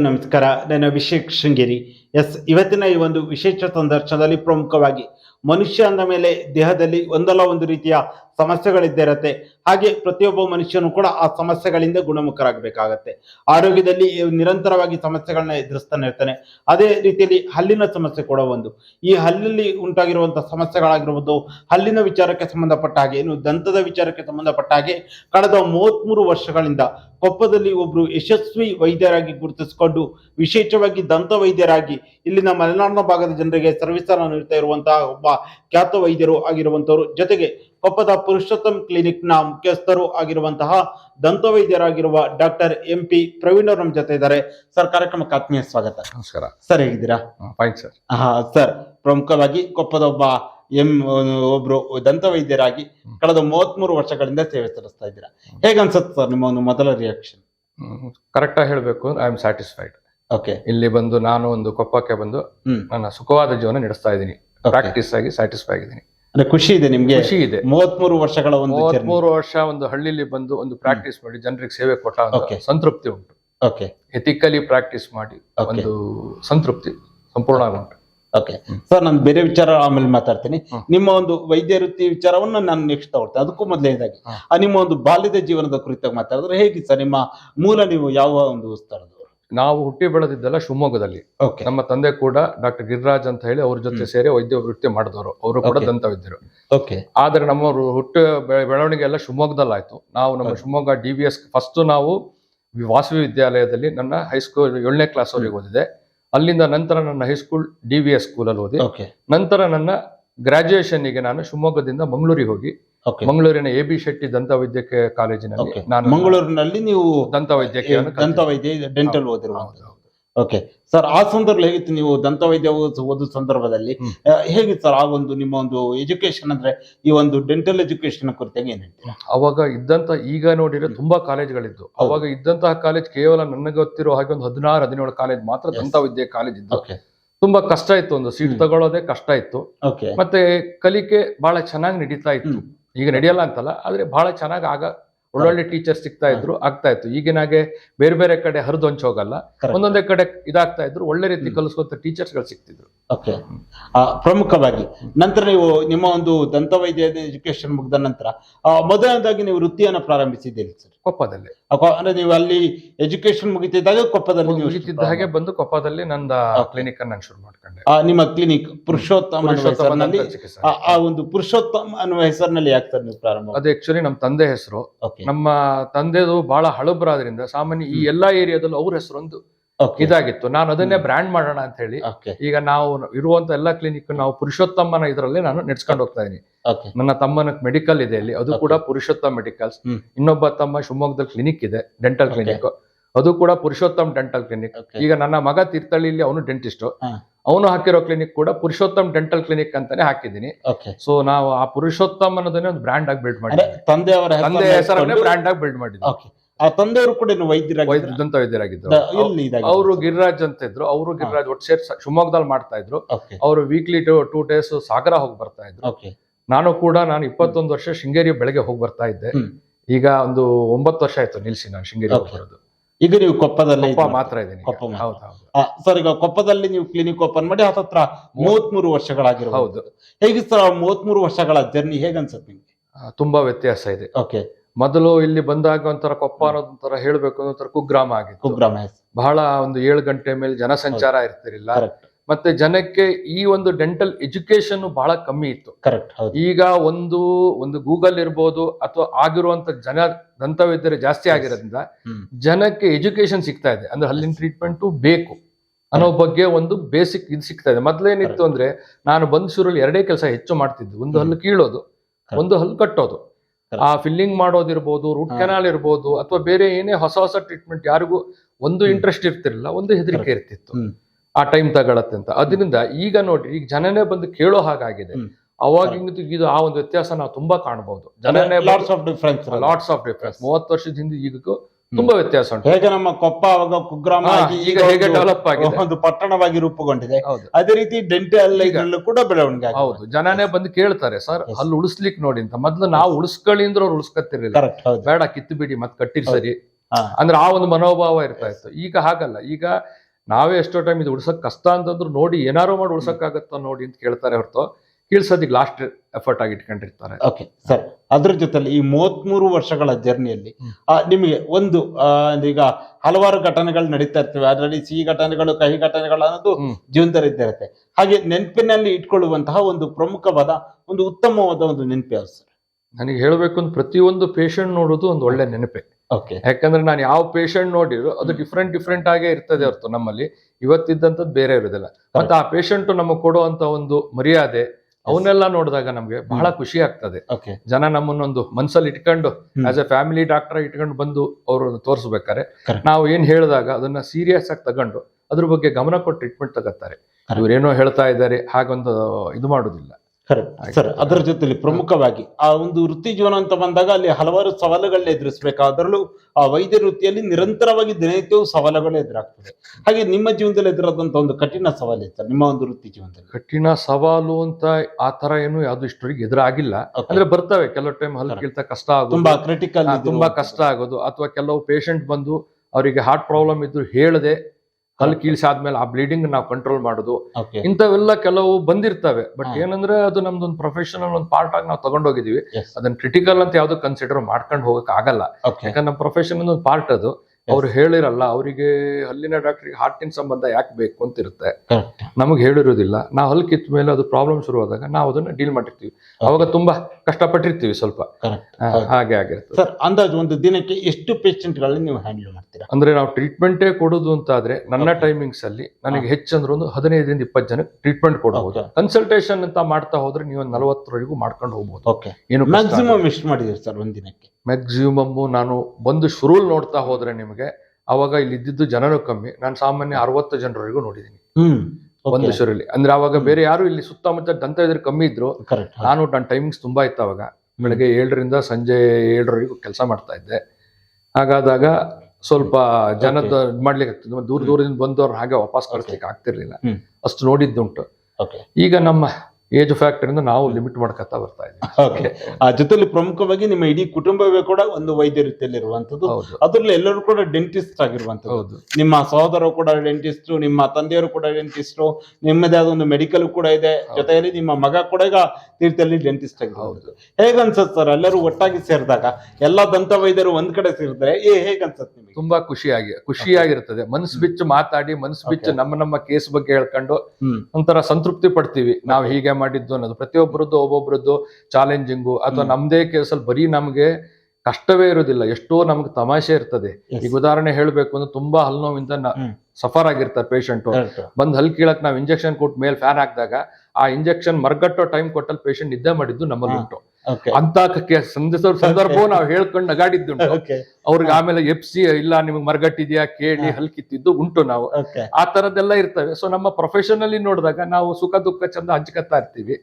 ನಮಸ್ಕಾರ. ನಾನು ಅಭಿಷೇಕ್ ಶೃಂಗೇರಿ. ಎಸ್, ಇವತ್ತಿನ ಈ ಒಂದು ವಿಶೇಷ ಸಂದರ್ಶನದಲ್ಲಿ ಪ್ರಮುಖವಾಗಿ ಮನುಷ್ಯ ಅಂದ ಮೇಲೆ ದೇಹದಲ್ಲಿ ಒಂದಲ್ಲ ಒಂದು ರೀತಿಯ ಸಮಸ್ಯೆಗಳಿದ್ದೇ ಇರತ್ತೆ ಹಾಗೆ ಪ್ರತಿಯೊಬ್ಬ ಮನುಷ್ಯನು ಕೂಡ ಆ ಸಮಸ್ಯೆಗಳಿಂದ ಗುಣಮುಖರಾಗಬೇಕಾಗತ್ತೆ. ಆರೋಗ್ಯದಲ್ಲಿ ನಿರಂತರವಾಗಿ ಸಮಸ್ಯೆಗಳನ್ನ ಎದುರಿಸ್ತಾನೆ ಇರ್ತಾನೆ. ಅದೇ ರೀತಿಯಲ್ಲಿ ಹಲ್ಲಿನ ಸಮಸ್ಯೆ ಕೂಡ ಒಂದು. ಈ ಹಲ್ಲಲ್ಲಿ ಉಂಟಾಗಿರುವಂತಹ ಸಮಸ್ಯೆಗಳಾಗಿರ್ಬೋದು, ಹಲ್ಲಿನ ವಿಚಾರಕ್ಕೆ ಸಂಬಂಧಪಟ್ಟ ಹಾಗೆ, ಇನ್ನು ದಂತದ ವಿಚಾರಕ್ಕೆ ಸಂಬಂಧಪಟ್ಟ ಹಾಗೆ, ಕಳೆದ ಮೂವತ್ಮೂರು ವರ್ಷಗಳಿಂದ ಕೊಪ್ಪದಲ್ಲಿ ಒಬ್ರು ಯಶಸ್ವಿ ವೈದ್ಯರಾಗಿ ಗುರುತಿಸಿಕೊಂಡು, ವಿಶೇಷವಾಗಿ ದಂತ ವೈದ್ಯರಾಗಿ ಇಲ್ಲಿನ ಮಲೆನಾಡಿನ ಭಾಗದ ಜನರಿಗೆ ಸರ್ವಿಸ್ ಅನ್ನು ನೀಡ್ತಾ ಇರುವಂತಹ ಒಬ್ಬ ಖ್ಯಾತ ವೈದ್ಯರು ಆಗಿರುವಂತವರು ಜೊತೆಗೆ ಕೊಪ್ಪದ ಪುರುಷೋತ್ತಮ್ ಕ್ಲಿನಿಕ್ನ ಮುಖ್ಯಸ್ಥರು ಆಗಿರುವಂತಹ ದಂತ ವೈದ್ಯರಾಗಿರುವ ಡಾಕ್ಟರ್ ಎಂ ಪಿ ಪ್ರವೀಣ್ ಅವರು ನಮ್ಮ ಜೊತೆ ಇದ್ದಾರೆ. ಸರ್ ಕಾರ್ಯಕ್ರಮಕ್ಕೆ ಆತ್ಮೀಯ ಸ್ವಾಗತ. ನಮಸ್ಕಾರ. ಸರ್ ಹೇಗಿದ್ದೀರಾ? ಸರ್ ಹಾ ಸರ್ ಪ್ರಮುಖವಾಗಿ ಕೊಪ್ಪದ ಒಬ್ಬ ಎಂ ಒಬ್ರು ದಂತ ವೈದ್ಯರಾಗಿ ಕಳೆದ ಮೂವತ್ಮೂರು ವರ್ಷಗಳಿಂದ ಸೇವೆ ಸಲ್ಲಿಸ್ತಾ ಇದ್ದೀರಾ. ಹೇಗೆ ಅನ್ಸುತ್ತೆ ಸರ್ ನಿಮ್ಮ ಒಂದು ಮೊದಲ ರಿಯಾಕ್ಷನ್ ಕರೆಕ್ಟಾಗಿ ಹೇಳಬೇಕು. ಐ ಆಮ್ ಸ್ಯಾಟಿಸ್ಫೈಡ್ ಓಕೆ ಇಲ್ಲಿ ಬಂದು ನಾನು ಒಂದು ಕೊಪ್ಪಕ್ಕೆ ಬಂದು ನನ್ನ ಸುಖವಾದ ಜೀವನ ನಡೆಸ್ತಾ ಇದ್ದೀನಿ. ಪ್ರಾಕ್ಟೀಸ್ ಆಗಿ ಸ್ಯಾಟಿಸ್ಫೈ ಆಗಿದ್ದೀನಿ. ಅಂದ್ರೆ ಖುಷಿ ಇದೆ ನಿಮ್ಗೆ? ಖುಷಿ ಇದೆ. ಮೂವತ್ಮೂರು ವರ್ಷಗಳ ಒಂದು. ಮೂವತ್ಮೂರು ವರ್ಷ ಒಂದು ಹಳ್ಳಿಲಿ ಬಂದು ಒಂದು ಪ್ರಾಕ್ಟೀಸ್ ಮಾಡಿ ಜನರಿಗೆ ಸೇವೆ ಕೊಟ್ಟ ಸಂತೃಪ್ತಿ ಉಂಟು. ಓಕೆ ಎಥಿಕಲಿ ಪ್ರಾಕ್ಟೀಸ್ ಮಾಡಿ ಒಂದು ಸಂತೃಪ್ತಿ ಸಂಪೂರ್ಣ ಉಂಟು. ಓಕೆ ಸರ್ ನಾನು ಬೇರೆ ವಿಚಾರ ಆಮೇಲೆ ಮಾತಾಡ್ತೀನಿ. ನಿಮ್ಮ ಒಂದು ವೈದ್ಯ ವೃತ್ತಿ ವಿಚಾರವನ್ನು ನಾನು ನೆಕ್ಸ್ಟ್ ತಗೊಳ್ತೇನೆ. ಅದಕ್ಕೂ ಮೊದಲನೇದಾಗಿ ನಿಮ್ಮ ಒಂದು ಬಾಲ್ಯದ ಜೀವನದ ಕುರಿತಾಗಿ ಮಾತಾಡಿದ್ರೆ ಹೇಗೆ ಸರ್? ನಿಮ್ಮ ಮೂಲ ನೀವು ಯಾವ ಒಂದು ಸ್ಥಳದವರು ನಾವು ಹುಟ್ಟಿ ಬೆಳೆದಿದ್ದೆಲ್ಲ ಶಿವಮೊಗ್ಗದಲ್ಲಿ. ಓಕೆ ನಮ್ಮ ತಂದೆ ಕೂಡ ಡಾಕ್ಟರ್ ಗಿರಿರಾಜ್ ಅಂತ ಹೇಳಿ ಅವ್ರ ಜೊತೆ ಸೇರಿ ವೈದ್ಯ ವೃತ್ತಿ ಮಾಡಿದವರು. ಅವರು ಕೂಡ. ದಂತ ವೈದ್ಯರು ಓಕೆ ಆದ್ರೆ ನಮ್ಮ ಹುಟ್ಟು ಬೆಳವಣಿಗೆ ಎಲ್ಲ ಶಿವಮೊಗ್ಗದಲ್ಲಿ ಆಯ್ತು ನಾವು ನಮ್ಮ. Shivamogga D B S first ನಾವು ವಾಸವಿ ವಿದ್ಯಾಲಯದಲ್ಲಿ ನನ್ನ ಹೈಸ್ಕೂಲ್ ಏಳನೇ ಕ್ಲಾಸ್ ಅವರಿಗೆ ಓದಿದೆ. ಅಲ್ಲಿಂದ ನಂತರ ನನ್ನ ಹೈಸ್ಕೂಲ್ ಡಿ ವಿ ಎಸ್ ಸ್ಕೂಲಲ್ಲಿ ಓದಿ. ಓಕೆ ನಂತರ ನನ್ನ ಗ್ರಾಜುಯೇಷನ್ಗೆ ನಾನು ಶಿವಮೊಗ್ಗದಿಂದ ಮಂಗಳೂರಿಗೆ ಹೋಗಿ ಮಂಗಳೂರಿನ ಎ ಬಿ ಶೆಟ್ಟಿ ದಂತ ವೈದ್ಯಕೀಯ ಕಾಲೇಜಿನಲ್ಲಿ ನಾನು ಮಂಗಳೂರಿನಲ್ಲಿ ನೀವು ದಂತ ವೈದ್ಯಕೀಯ ದಂತ. ವೈದ್ಯ ಡೆಂಟಲ್ ಓದಿರುವಂತದ್ದು ಓಕೆ ಸರ್ ಆ ಸಂದರ್ಭದಲ್ಲಿ ಹೇಗಿತ್ತು? ನೀವು ದಂತ ವೈದ್ಯ ಓದ್- ಸಂದರ್ಭದಲ್ಲಿ. ಹೇಗಿತ್ತು ಸರ್ ಆ ಒಂದು ನಿಮ್ಮ ಒಂದು ಎಜುಕೇಶನ್ ಅಂದ್ರೆ ಈ ಒಂದು ಡೆಂಟಲ್ ಎಜುಕೇಶನ್ ಕುರಿತಾಗಿ ಏನ್ ಹೇಳ್ತೀರಾ? ಅವಾಗ ಇದ್ದಂತ ಈಗ ನೋಡಿದ್ರೆ ತುಂಬಾ ಕಾಲೇಜ್ಗಳಿದ್ದು. ಅವಾಗ ಇದ್ದಂತಹ ಕಾಲೇಜ್ ಕೇವಲ ನನಗೆ ಗೊತ್ತಿರೋ ಹಾಗೆ ಒಂದು ಹದಿನಾರು ಹದಿನೇಳು ಕಾಲೇಜ್ ಮಾತ್ರ. ದಂತ ವೈದ್ಯ ಕಾಲೇಜ್ ಇದ್ದು. ತುಂಬಾ ಕಷ್ಟ ಇತ್ತು ಒಂದು ಸೀಟ್. ತಗೊಳ್ಳೋದೇ ಕಷ್ಟ ಇತ್ತು. ಮತ್ತೆ ಕಲಿಕೆ ಬಹಳ ಚೆನ್ನಾಗಿ ನಡೀತಾ ಇತ್ತು. ಈಗ ನಡೆಯಲ್ಲ ಅಂತಲ್ಲ ಆದರೆ ಭಾಳ ಚೆನ್ನಾಗಿ ಆಗ ಒಳ್ಳೊಳ್ಳೆ ಟೀಚರ್ಸ್ ಸಿಗ್ತಾ ಇದ್ರು ಆಗ್ತಾ ಇತ್ತು. ಈಗಿನಾಗೆ ಬೇರೆ ಬೇರೆ ಕಡೆ ಹರಿದು ಹೋಗಲ್ಲ. ಒಂದೊಂದೇ ಕಡೆ ಇದಾಗ್ತಾ ಇದ್ರು ಒಳ್ಳೆ ರೀತಿ ಕಲಿಸ್ಕೊಂತ ಕಲಿಸುವಂತ ಟೀಚರ್ಸ್ಗಳು ಸಿಗ್ತಿದ್ರು. ಓಕೆ ಆ, ಪ್ರಮುಖವಾಗಿ ನಂತರ ನೀವು ನಿಮ್ಮ ಒಂದು ದಂತ ವೈದ್ಯ ಎಜುಕೇಶನ್ ಮುಗಿದ ನಂತರ ಮೊದಲನೇದಾಗಿ ನೀವು ವೃತ್ತಿಯನ್ನು ಪ್ರಾರಂಭಿಸಿದ್ದೀರಿ ಸರ್? ಕೊಪ್ಪದಲ್ಲಿ. ಅಂದ್ರೆ ನೀವು ಅಲ್ಲಿ ಎಜುಕೇಶನ್ ಮುಗಿತಿದ್ದಾಗ ಕೊಪ್ಪದಲ್ಲಿ ನೀವು ಮುಗಿತಿದ್ದ ಹಾಗೆ ಬಂದು ಕೊಪ್ಪದಲ್ಲಿ ನಂದ. ಕ್ಲಿನಿಕ್ ಅನ್ನು ಶುರು ಮಾಡ್ಕೊಂಡೆ. ಆ, ನಿಮ್ಮ ಕ್ಲಿನಿಕ್ ಪುರುಷೋತ್ತಮ ಅನ್ನುವ ಪುರುಷೋತ್ತಮ ಹೆಸರಿನಲ್ಲಿ ದಂತ ಆ- ಆ ಒಂದು ಪುರುಷೋತ್ತಮ ಅನ್ನುವ ಹೆಸರಿನಲ್ಲಿ ಯಾಕೆ ಸರ್ ನೀವು ಪ್ರಾರಂಭ ಅದು ಆಕ್ಚುಲಿ ನಮ್ಮ ತಂದೆ ಹೆಸರು. ಓಕೆ ನಮ್ಮ ತಂದೆದು ಬಹಳ ಹಳಬ್ರಾದ್ರಿಂದ ಸಾಮಾನ್ಯ ಈ ಎಲ್ಲಾ ಏರಿಯಾದಲ್ಲೂ ಅವ್ರ ಹೆಸರು ಒಂದು. ಓಕೆ ಇದಾಗಿತ್ತು. ನಾನು ಅದನ್ನೇ ಬ್ರ್ಯಾಂಡ್ ಮಾಡೋಣ ಅಂತ ಹೇಳಿ ಈಗ ನಾವು ಇರುವಂತ ಎಲ್ಲ ಕ್ಲಿನಿಕ್ ನಾವು ಪುರುಷೋತ್ತಮನ ಇದರಲ್ಲಿ ನಾನು ನಡೆಸ್ಕೊಂಡು ಹೋಗ್ತಾ ಇದೀನಿ. ನನ್ನ ತಮ್ಮನ ಮೆಡಿಕಲ್ ಇದೆ ಅಲ್ಲಿ. ಅದು ಕೂಡ ಪುರುಷೋತ್ತಮ ಮೆಡಿಕಲ್ಸ್ ಇನ್ನೊಬ್ಬ ತಮ್ಮ ಶಿವಮೊಗ್ಗದಲ್ಲಿ ಕ್ಲಿನಿಕ್ ಇದೆ ಡೆಂಟಲ್ ಕ್ಲಿನಿಕ್ ಅದು ಕೂಡ ಪುರುಷೋತ್ತಮ್ ಡೆಂಟಲ್ ಕ್ಲಿನಿಕ್ ಈಗ ನನ್ನ ಮಗ ತೀರ್ಥಹಳ್ಳಿಲಿ ಅವನು ಡೆಂಟಿಸ್ಟ್ ಅವನು ಹಾಕಿರೋ ಕ್ಲಿನಿಕ್ ಕೂಡ ಪುರುಷೋತ್ತಮ್ ಡೆಂಟಲ್ ಕ್ಲಿನಿಕ್ ಅಂತಾನೆ ಹಾಕಿದ್ದೀನಿ. ಸೊ ನಾವು ಆ ಪುರುಷೋತ್ತಮ್ ಅನ್ನೋದನ್ನೇ ಒಂದು ಬ್ರ್ಯಾಂಡ್ ಆಗಿ ಬಿಲ್ಡ್ ಮಾಡಿ ತಂದೆ ಹೆಸರನ್ನ ಹೆಸರನ್ನೇ ಬ್ರ್ಯಾಂಡ್ ಆಗಿ ಬಿಲ್ಡ್ ಮಾಡಿದ್ವಿ ಓಕೆ ಆ ತಂದೆಯವರು ಕೂಡ ವೈದ್ಯರಾಗಿ ವೈದ್ಯ ದಂತ ವೈದ್ಯರಾಗಿದ್ದರು ಎಲ್ಲಿ ಅವರು ಗಿರಿರಾಜ್ ಅಂತ ಇದ್ರು. ಅವರು ಗಿರಿರಾಜ್ ಒಟ್ಟು ಸೇರಿ ಶಿವಮೊಗ್ಗದಲ್ಲಿ ಮಾಡ್ತಾ ಇದ್ರು. ಓಕೆ. ಅವರು weekly two two days Sagara ಹೋಗಿ ಬರ್ತಾ ಇದ್ರು. ಓಕೆ. ನಾನು ಕೂಡ ನಾನು ಇಪ್ಪತ್ತೊಂದು ವರ್ಷ ಶೃಂಗೇರಿ ಬೆಳಗ್ಗೆ ಹೋಗಿ ಬರ್ತಾ ಇದ್ದೆ. ಹ್ಮ್. ಈಗ ಒಂದು ಒಂಬತ್ತು ವರ್ಷ ಆಯ್ತು ನಿಲ್ಸಿ ನಾನು ಶೃಂಗೇರಿ Okay. ಬರೋದು. ಈಗ ನೀವು ಕೊಪ್ಪದಲ್ಲಿ ಕೊಪ್ಪ ಇದ್ದೀರಾ? ಮಾತ್ರ ಇದ್ದೀನಿ ಕೊಪ್ಪ ಮಾತ್ರ. ಆ, ಸರ್ ಈಗ ಕೊಪ್ಪದಲ್ಲಿ ನೀವು ಕ್ಲಿನಿಕ್ ಓಪನ್ ಮಾಡಿ ಹತ್ತತ್ರ ಮೂವತ್ಮೂರು ವರ್ಷಗಳಾಗಿರ್ಬೋದು. ಹೌದು. ಹೇಗೆ ಸರ್ ಮೂವತ್ಮೂರು ವರ್ಷಗಳ ಜರ್ನಿ ಹೇಗನ್ಸುತ್ತೆ ನಿಮ್ಗೆ? ಆ, ತುಂಬಾ ವ್ಯತ್ಯಾಸ ಇದೆ. ಓಕೆ. ಮೊದಲು ಇಲ್ಲಿ ಬಂದಾಗ ಒಂಥರ ಕೊಪ್ಪ ಅನ್ನೋದೊಂಥರ ಹೇಳ್ಬೇಕು ಅನ್ನೋ ಕುಗ್ರಾಮ ಆಗಿತ್ತು. ಕುಗ್ರಾಮ ಬಹಳ ಒಂದು ಏಳು ಗಂಟೆ ಮೇಲೆ ಜನಸಂಚಾರ ಇರ್ತಿರ್ಲಿಲ್ಲ. ಮತ್ತೆ ಜನಕ್ಕೆ ಈ ಒಂದು ಡೆಂಟಲ್ ಎಜುಕೇಶನ್ ಬಹಳ ಕಮ್ಮಿ ಇತ್ತು. ಕರೆಕ್ಟ್ ಈಗ ಒಂದು ಒಂದು ಗೂಗಲ್ ಇರ್ಬೋದು ಅಥವಾ ಆಗಿರುವಂತ ಜನ ದಂತವೈದ್ಯರು ಜಾಸ್ತಿ ಆಗಿರೋದ್ರಿಂದ ಜನಕ್ಕೆ ಎಜುಕೇಶನ್ ಸಿಗ್ತಾ ಇದೆ. ಅಂದ್ರೆ ಅಲ್ಲಿನ ಟ್ರೀಟ್ಮೆಂಟ್ ಬೇಕು ಅನ್ನೋ ಬಗ್ಗೆ ಒಂದು ಬೇಸಿಕ್ ಇದು ಸಿಗ್ತಾ ಇದೆ. ಮೊದ್ಲೇನಿತ್ತು ಅಂದ್ರೆ ನಾನು ಬಂದ್ ಶುರುಲಿ ಎರಡೇ ಕೆಲಸ ಹೆಚ್ಚು ಮಾಡ್ತಿದ್ದೆ. ಒಂದು ಹಲ್ಲು ಕೀಳೋದು ಒಂದು ಹಲ್ಲು ಕಟ್ಟೋದು. ಆ ಫಿಲ್ಲಿಂಗ್ ಮಾಡೋದಿರ್ಬೋದು ರೂಟ್. ಕೆನಾಲ್ ಇರ್ಬೋದು ಅಥವಾ ಬೇರೆ ಏನೇ ಹೊಸ ಹೊಸ ಟ್ರೀಟ್ಮೆಂಟ್ ಯಾರಿಗೂ ಒಂದು. ಇಂಟ್ರೆಸ್ಟ್ ಇರ್ತಿರ್ಲಿಲ್ಲ ಒಂದು ಹೆದರಿಕೆ ಇರ್ತಿತ್ತು. ಆ ಟೈಮ್ ತಗೊಳತ್ತೆ ಅಂತ. ಅದರಿಂದ ಈಗ ನೋಡ್ರಿ ಈಗ ಜನನೇ ಬಂದು ಕೇಳೋ ಹಾಗಾಗಿದೆ. ಅವಾಗಿಂದು ಇದು ಆ ಒಂದು ವ್ಯತ್ಯಾಸ ನಾವು ತುಂಬಾ ಕಾಣಬಹುದು ಜನನೇ lots of difference lots of difference ಮೂವತ್ತು ವರ್ಷದ ಹಿಂದೆ ಈಗಕ್ಕೂ ತುಂಬಾ ವ್ಯತ್ಯಾಸ ಉಂಟು. ಹೇಗೆ ನಮ್ಮ ಕೊಪ್ಪ ಅವಾಗ ಕುಗ್ರಾಮ ಆಗಿ ಈಗ ಹೇಗೆ ಡೆವಲಪ್ ಆಗಿದೆ? ಒಂದು ಪಟ್ಟಣವಾಗಿ ರೂಪುಗೊಂಡಿದೆ. ಅದೇ ರೀತಿ ಡೆಂಟಲ್ ಇದ್ರಲ್ಲೂ ಕೂಡ ಬೆಳವಣಿಗೆ ಹೌದು. ಜನನೇ ಬಂದು ಕೇಳ್ತಾರೆ ಸರ್. ಅಲ್ಲಿ ಉಳಿಸ್ಲಿಕ್ಕೆ ನೋಡಿ ಅಂತ. ಮೊದ್ಲು ನಾವು ಉಳಿಸ್ಕೊಳ್ಳಿ ಅಂದ್ರೆ ಅವ್ರು ಉಳಿಸ್ಕತ್ತಿರಲಿಲ್ಲ. ಬೇಡ ಕಿತ್ತು ಬಿಡಿ ಮತ್ ಕಟ್ಟಿರಿ ಸರಿ. ಅಂದ್ರೆ ಆ ಒಂದು ಮನೋಭಾವ ಇರ್ತಾ ಇತ್ತು. ಈಗ ಹಾಗಲ್ಲ. ಈಗ ನಾವೇ ಎಷ್ಟೋ ಟೈಮ್ ಇದು ಉಳ್ಸಕ್ ಕಷ್ಟ ಅಂತಂದ್ರು ನೋಡಿ ಏನಾರು ಮಾಡಿ ಉಳ್ಸಕ್ಕಾಗತ್ತ ನೋಡಿ ಅಂತ ಕೇಳ್ತಾರೆ ಹೊರತು ಕೀಳ್ಸೋದಿಗೆ ಲಾಸ್ಟ್ ಎಫರ್ಟ್ ಆಗಿ ಇಟ್ಕೊಂಡಿರ್ತಾರೆ. Okay sir. ಅದ್ರ ಜೊತೆಲಿ ಈ ಮೂವತ್ಮೂರು ವರ್ಷಗಳ ಜರ್ನಿಯಲ್ಲಿ. ನಿಮಗೆ ಒಂದು ಈಗ ಹಲವಾರು ಘಟನೆಗಳು ನಡೀತಾ ಇರ್ತವೆ. ಅದರಲ್ಲಿ ಸಿಹಿ ಘಟನೆಗಳು ಕಹಿ ಘಟನೆಗಳು ಅನ್ನೋದು ಇದ್ದೇ ಇರುತ್ತೆ. ಹಾಗೆ ನೆನಪಿನಲ್ಲಿ ಇಟ್ಕೊಳ್ಳುವಂತಹ ಒಂದು ಪ್ರಮುಖವಾದ ಒಂದು ಉತ್ತಮವಾದ ಒಂದು ನೆನಪು ಯಾವ್ದು ಸರ್? ನನಗೆ ಹೇಳಬೇಕು ಅಂದ್ರೆ ಪ್ರತಿಯೊಂದು ಪೇಷಂಟ್ ನೋಡೋದು ಒಂದು ಒಳ್ಳೆ ನೆನಪೆ. ಓಕೆ. ಯಾಕಂದ್ರೆ ನಾನು ಯಾವ ಪೇಷಂಟ್ ನೋಡಿದ್ರು ಅದು ಡಿಫ್ರೆಂಟ್ ಡಿಫ್ರೆಂಟ್ ಆಗೇ ಇರ್ತದೆ ಹೊರತು ನಮ್ಮಲ್ಲಿ. ಇವತ್ತಿದ್ದಂಥದ್ದು ಬೇರೆ ಇರೋದಿಲ್ಲ ಮತ್ತೆ ಆ ಪೇಷಂಟ್ ನಮಗೆ ಕೊಡುವಂತ ಒಂದು ಮರ್ಯಾದೆ ಅವನ್ನೆಲ್ಲ ನೋಡಿದಾಗ ನಮ್ಗೆ ಬಹಳ ಖುಷಿ ಆಗ್ತದೆ. ಜನ ನಮ್ಮನ್ನೊಂದು ಮನ್ಸಲ್ಲಿ ಇಟ್ಕೊಂಡು. ಆಸ್ ಎ ಫ್ಯಾಮಿಲಿ ಡಾಕ್ಟರ್ ಇಟ್ಕೊಂಡು ಬಂದು ಅವರು ತೋರಿಸ್ಬೇಕಾರೆ. ನಾವು ಏನ್ ಹೇಳಿದಾಗ ಅದನ್ನ ಸೀರಿಯಸ್ ಆಗಿ ತಗೊಂಡು ಅದ್ರ ಬಗ್ಗೆ ಗಮನ ಕೊಟ್ಟು ಟ್ರೀಟ್ಮೆಂಟ್ ತಗೋತಾರೆ. ಇವರೇನೋ ಹೇಳ್ತಾ ಇದ್ದಾರೆ ಹಾಗೊಂದು ಇದು ಮಾಡುದಿಲ್ಲ. ಸರ್ ಅದರ ಜೊತೆಲಿ ಪ್ರಮುಖವಾಗಿ ಆ ಒಂದು ವೃತ್ತಿ ಜೀವನ ಅಂತ ಬಂದಾಗ ಅಲ್ಲಿ ಹಲವಾರು ಸವಾಲುಗಳನ್ನ ಎದುರಿಸಬೇಕು. ಅದರಲ್ಲೂ ಆ ವೈದ್ಯ ವೃತ್ತಿಯಲ್ಲಿ ನಿರಂತರವಾಗಿ ದಿನನಿತ್ಯವೂ ಸವಾಲುಗಳು ಎದುರಾಗ್ತದೆ. ಹಾಗೆ ನಿಮ್ಮ ಜೀವನದಲ್ಲಿ ಎದುರಾದಂತ ಒಂದು ಕಠಿಣ ಸವಾಲು ಇತ್ತು ನಿಮ್ಮ ಒಂದು ವೃತ್ತಿ ಜೀವನದಲ್ಲಿ? ಕಠಿಣ ಸವಾಲು ಅಂತ ಆ ತರ ಏನು ಯಾವ್ದು ಇಷ್ಟರಿಗೆ ಎದುರಾಗಿಲ್ಲ. ಅಂದ್ರೆ ಬರ್ತವೆ ಕೆಲವು ಟೈಮ್ ಹಲ್ Correct. ಕಷ್ಟ ಆಗೋದು. ತುಂಬಾ ಕ್ರಿಟಿಕಲ್ ತುಂಬಾ ಕಷ್ಟ ಆಗೋದು. ಅಥವಾ ಕೆಲವು ಪೇಷಂಟ್ ಬಂದು ಅವರಿಗೆ ಹಾರ್ಟ್ ಪ್ರಾಬ್ಲಮ್ ಇದ್ರು ಹೇಳದೆ ಹಲ್ ಕೀಳ್ಸಾದ್ಮೇಲೆ ಆ ಬ್ಲೀಡಿಂಗ್ ನಾವು ಕಂಟ್ರೋಲ್ ಮಾಡೋದು. ಇಂಥವೆಲ್ಲ ಕೆಲವು ಬಂದಿರ್ತವೆ. ಬಟ್. ಏನಂದ್ರೆ ಅದು ನಮ್ದೊಂದು ಪ್ರೊಫೆಷನಲ್ ಒಂದು ಪಾರ್ಟ್ ಆಗಿ ನಾವು ತಗೊಂಡೋಗಿದೀವಿ. ಅದನ್ನ ಕ್ರಿಟಿಕಲ್ ಅಂತ ಯಾವ್ದು ಕನ್ಸಿಡರ್ ಮಾಡ್ಕೊಂಡು ಹೋಗಕ್ ಆಗಲ್ಲ. ಯಾಕಂದ್ರೆ ನಮ್ಮ ಪ್ರೊಫೆಷನ್ ಒಂದು ಪಾರ್ಟ್ ಅದು. ಅವ್ರು ಹೇಳಿರಲ್ಲ ಅವರಿಗೆ ಅಲ್ಲಿನ ಡಾಕ್ಟರ್ಗೆ ಹಾರ್ಟಿನ ಸಂಬಂಧ ಯಾಕೆ ಬೇಕು ಅಂತ ಇರುತ್ತೆ ನಮಗೆ ಹೇಳಿರೋದಿಲ್ಲ. ನಾವು ಹಲ್ ಕಿತ್ತ ಮೇಲೆ ಅದು ಪ್ರಾಬ್ಲಮ್ ಶುರು ಆದಾಗ ನಾವು ಅದನ್ನ ಡೀಲ್ ಮಾಡಿರ್ತೀವಿ ಅವಾಗ ತುಂಬಾ ಕಷ್ಟಪಟ್ಟಿರ್ತೀವಿ ಸ್ವಲ್ಪ. ಹಾಗೆ ಆಗಿರುತ್ತೆ ಸರ್ ಅಂದಾಜು ಒಂದು ದಿನಕ್ಕೆ ಎಷ್ಟು ಪೇಷಂಟ್ ಗಳನ್ನ ನೀವು ಹ್ಯಾಂಡಲ್ ಮಾಡ್ತೀರಾ? ಅಂದ್ರೆ ನಾವು ಟ್ರೀಟ್ಮೆಂಟೇ ಕೊಡೋದು ಅಂತ ಆದ್ರೆ ನನ್ನ ಟೈಮಿಂಗ್ಸ್ ಅಲ್ಲಿ ನನಗೆ ಹೆಚ್ಚಂದ್ರೆ ಒಂದು ಹದಿನೈದರಿಂದ ಇಪ್ಪತ್ತು ಜನಕ್ಕೆ ಟ್ರೀಟ್ಮೆಂಟ್ ಕೊಡಬಹುದು ಕನ್ಸಲ್ಟೇಷನ್ ಅಂತ ಮಾಡ್ತಾ ಹೋದ್ರೆ ನೀವು ಒಂದು ನಲವತ್ತರವರೆಗೂ ಮಾಡ್ಕೊಂಡು ಹೋಗ್ಬೋದು. ಏನು ಮ್ಯಾಕ್ಸಿಮಮ್ ಎಷ್ಟು ಮಾಡಿದಿರಿ ಸರ್ ಒಂದ್ ದಿನಕ್ಕೆ ಮ್ಯಾಕ್ಸಿಮಮ್ ನಾನು ಬಂದು ಶುರುಲ್ ನೋಡ್ತಾ ಹೋದ್ರೆ ನಿಮಗೆ ಅವಾಗ ಇಲ್ಲಿ ಇದ್ದಿದ್ದು ಜನರು ಕಮ್ಮಿ. ನಾನು ಸಾಮಾನ್ಯ ಅರವತ್ತು ಜನರವರೆಗೂ ನೋಡಿದ್ದೀನಿ ಒಂದು ಶುರಲ್ಲಿ ಅಂದ್ರೆ ಅವಾಗ ಬೇರೆ ಯಾರು ಇಲ್ಲಿ ಸುತ್ತಮುತ್ತ ದಂತ ಇದ್ರೆ. ಕಮ್ಮಿ ಇದ್ರು ನಾನು ನನ್ನ ಟೈಮಿಂಗ್ಸ್ ತುಂಬಾ ಇತ್ತು ಅವಾಗ. ಬೆಳಗ್ಗೆ ಏಳರಿಂದ ಸಂಜೆ ಏಳರವರೆಗೂ ಕೆಲಸ ಮಾಡ್ತಾ ಇದ್ದೆ. ಹಾಗಾದಾಗ ಸ್ವಲ್ಪ ಜನದ ಮಾಡ್ಲಿಕ್ಕೆ ಆಗ್ತದೆ ದೂರ ದೂರದಿಂದ ಬಂದವ್ರು ಹಾಗೆ ವಾಪಸ್ ಕಳಿಸ್ಲಿಕ್ಕೆ ಆಗ್ತಿರ್ಲಿಲ್ಲ. ಅಷ್ಟು ನೋಡಿದ್ದುಂಟು. ಈಗ ನಮ್ಮ ಏಜ್ ಫ್ಯಾಕ್ಟರಿಂದ ನಾವು ಲಿಮಿಟ್ ಮಾಡ್ಕೊತಾ ಬರ್ತಾ ಇದ್ದೀವಿ. ಓಕೆ ಆ ಜೊತೆಲಿ ಪ್ರಮುಖವಾಗಿ ನಿಮ್ಮ ಇಡೀ ಕುಟುಂಬವೇ ಕೂಡ ಒಂದು ವೈದ್ಯ ರೀತಿಯಲ್ಲಿ ಇರುವಂತದ್ದು ಹೌದು. ಅದ್ರಲ್ಲಿ ಎಲ್ಲರೂ ಕೂಡ ಡೆಂಟಿಸ್ಟ್ ಆಗಿರುವಂತದ್ದು ನಿಮ್ಮ ಸಹೋದರ ಕೂಡ ಡೆಂಟಿಸ್ಟ್ ನಿಮ್ಮ ತಂದೆಯವರು ಕೂಡ ಡೆಂಟಿಸ್ಟ್ ನಿಮ್ಮದೇ ಆದ ಒಂದು ಮೆಡಿಕಲ್ ಕೂಡ ಇದೆ. ಜೊತೆಯಲ್ಲಿ ನಿಮ್ಮ ಮಗ ಕೂಡ ಈಗ ತೀರ್ಥದಲ್ಲಿ ಡೆಂಟಿಸ್ಟ್ ಆಗಿರುವಂತದ್ದು ಹೇಗ್ ಅನ್ಸತ್ ಸರ್ ಎಲ್ಲರೂ ಒಟ್ಟಾಗಿ ಸೇರಿದಾಗ? ಎಲ್ಲಾ ದಂತ ವೈದ್ಯರು ಒಂದ್ ಕಡೆ ಸೇರಿದ್ರೆ ಏ ಹೇಗ್ ಅನ್ಸತ್ ನಿಮಗೆ? ತುಂಬಾ ಖುಷಿಯಾಗಿ ಖುಷಿಯಾಗಿರ್ತದೆ ಮನಸ್ಸು ಬಿಚ್ಚು ಮಾತಾಡಿ ಮನಸ್ಸು ಬಿಚ್ಚು ನಮ್ಮ ನಮ್ಮ ಕೇಸ್ ಬಗ್ಗೆ ಹೇಳ್ಕೊಂಡು ಒಂಥರ ಸಂತೃಪ್ತಿ ಪಡ್ತೀವಿ. ನಾವು ಹೀಗೆ ಮಾಡಿದ್ದು ಅನ್ನೋದು ಪ್ರತಿಯೊಬ್ಬರದ್ದು ಒಬ್ಬೊಬ್ರದ್ದು ಚಾಲೆಂಜಿಂಗು ಅಥವಾ. ನಮ್ದೇ ಕೇಸಲ್ಲಿ ಬರೀ ನಮ್ಗೆ ಕಷ್ಟವೇ ಇರೋದಿಲ್ಲ ಎಷ್ಟೋ ನಮ್ಗೆ ತಮಾಷೆ ಇರ್ತದೆ ಈಗ ಉದಾಹರಣೆ ಹೇಳ್ಬೇಕು ಅಂದ್ರೆ ತುಂಬಾ ಹಲ್ ನೋವಿಂದ ಸಫರ್ ಆಗಿರ್ತಾರೆ ಪೇಷಂಟ್. ಬಂದ್ ಹಲ್ ಕೀಳಕ್ ನಾವು ಇಂಜೆಕ್ಷನ್ ಕೊಟ್ಟು ಮೇಲೆ ಫ್ಯಾನ್ ಹಾಕಿದಾಗ ಆ ಇಂಜೆಕ್ಷನ್ ಮರ್ಗಟ್ಟೋ ಟೈಮ್ ಕೊಟ್ಟಲ್ಲಿ ಪೇಷಂಟ್ ನಿದ್ದೆ ಮಾಡಿದ್ದು ನಮ್ಮಲ್ಲಿ ಉಂಟು. ಅಂತ ಸಂದರ್ಭವೂ ಸಂದರ್ಭ ಸಂದರ್ಭವು ನಾವು ಹೇಳ್ಕೊಂಡು ನಗಾಡಿದ್ದುಂಟು. Okay. ಅವ್ರಿಗೆ ಆಮೇಲೆ ಎಫ್ಸಿ ಇಲ್ಲ ನಿಮ್ಗೆ ಮರಗಟ್ಟಿದ್ಯಾ ಕೇಳಿ ಹಲ್ಕಿತ್ತಿದ್ದು ಉಂಟು ನಾವು. ಆ ತರದೆಲ್ಲ ಇರ್ತವೆ. ಸೊ ನಮ್ಮ ಪ್ರೊಫೆಷನಲ್ಲಿ ನೋಡಿದಾಗ ನಾವು ಸುಖ ದುಃಖ ಚಂದ ಹಂಚ್ಕೊತಾ ಇರ್ತೀವಿ.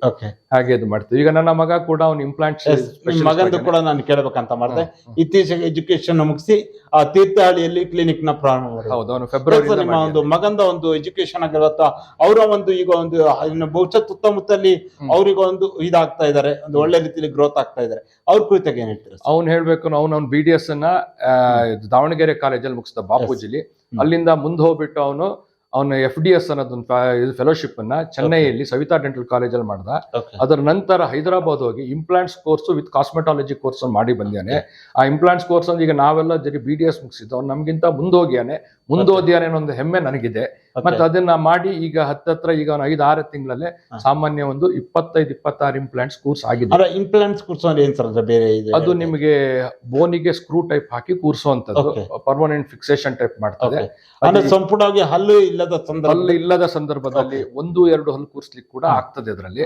ಹಾಗೆ ಇದು ಮಾಡ್ತೀವಿ. ಈಗ ನನ್ನ ಮಗ ಕೂಡ ಅವ್ನು ಇಂಪ್ಲಾಂಟ್ ಮಗಂದು ಕೂಡ ನಾನು ಕೇಳ್ಬೇಕಂತ ಮಾಡಿದೆ. ಇತ್ತೀಚೆಗೆ ಎಜುಕೇಶನ್ ಮುಗಿಸಿ ಆ ತೀರ್ಥಹಳ್ಳಿಯಲ್ಲಿ ಕ್ಲಿನಿಕ್ನ ಪ್ರಾರಂಭ ಹೌದು ಅವನು ಫೆಬ್ರವರಿ ನಿಮ್ಮ ಒಂದು ಮಗಂದ ಒಂದು ಎಜುಕೇಶನ್ ಆಗಿರುತ್ತಾ ಅವರ ಒಂದು ಈಗ ಒಂದು ಬಹುಶಃ ಸುತ್ತಮುತ್ತಲಿ ಅವರಿಗೆ ಒಂದು ಇದಾಗ್ತಾ ಇದಾರೆ ಒಂದು ಒಳ್ಳೆ ರೀತಿಯಲ್ಲಿ ಗ್ರೋತ್ ಆಗ್ತಾ ಇದಾರೆ. ಅವ್ರ ಕುರಿತಾಗ ಏನ್ ಹೇಳ್ತೀರಾ? ಅವ್ನು ಹೇಳ್ಬೇಕು ಅವ್ನು ಅವ್ನು ಬಿ ಡಿ ಎಸ್ ಅನ್ನ ದಾವಣಗೆರೆ ಕಾಲೇಜಲ್ಲಿ ಮುಗಿಸ್ದ ಬಾಪೂಜಿಲಿ ಅಲ್ಲಿಂದ ಮುಂದೆ ಹೋಗ್ಬಿಟ್ಟು ಅವನು ಅವನು ಎಫ್ ಡಿ ಎಸ್ ಅನ್ನೋದೊಂದು ಫೆಲೋಶಿಪ್ ಅನ್ನ ಚೆನ್ನೈಯಲ್ಲಿ ಸವಿತಾ ಡೆಂಟಲ್ ಕಾಲೇಜಲ್ಲಿ ಮಾಡ್ದ. ಅದರ ನಂತರ ಹೈದರಾಬಾದ್ ಹೋಗಿ implants course with cosmetology course ಮಾಡಿ ಬಂದಿದ್ದಾನೆ ಆ ಇಂಪ್ಲಾಂಟ್ಸ್ ಕೋರ್ಸ್ ಅಂದ್ರೆ ಈಗ ನಾವೆಲ್ಲ ಜರಿ ಬಿ ಡಿ ಎಸ್ ಮುಗಿಸಿದ್ದು ಅವ್ನು ನಮ್ಗಿಂತ ಮುಂದೋಗ್ಯಾನೆ ಮುಂದೋದ್ಯಾನೆ ಅನ್ನೋ ಒಂದು ಹೆಮ್ಮೆ ನನಗಿದೆ. ಮತ್ತೆ ಅದನ್ನ ಮಾಡಿ ಈಗ ಹತ್ತತ್ರ ಈಗ ಒಂದು ಐದು ಆರು ತಿಂಗಳಲ್ಲೇ ಸಾಮಾನ್ಯ ಒಂದು ಇಪ್ಪತ್ತೈದು ಇಪ್ಪತ್ತಾರು ಇಂಪ್ಲಾಂಟ್ಸ್ ಕೋರ್ಸ್ ಆಗಿದೆ. ಇಂಪ್ಲಾಂಟ್ಸ್ ಕೂರ್ಸ್ ಏನ್ ಸರ್ ಅದು ಬೇರೆ ಇದೆ? ಅದು ನಿಮಗೆ ಬೋನಿಗೆ ಸ್ಕ್ರೂ ಟೈಪ್ ಹಾಕಿ ಕೂರಿಸುವಂತದ್ದು. ಪರ್ಮನೆಂಟ್ ಫಿಕ್ಸೇಷನ್ ಟೈಪ್ ಮಾಡ್ತದೆ. ಅಂದ್ರೆ ಸಂಪೂರ್ಣವಾಗಿ ಹಲ್ಲು ಇಲ್ಲದ ಹಲ್ಲು ಇಲ್ಲದ ಸಂದರ್ಭದಲ್ಲಿ ಒಂದು ಎರಡು ಹಲ್ಲು ಕೂರಿಸ್ಲಿಕ್ಕೆ ಕೂಡ ಆಗ್ತದೆ ಅದರಲ್ಲಿ.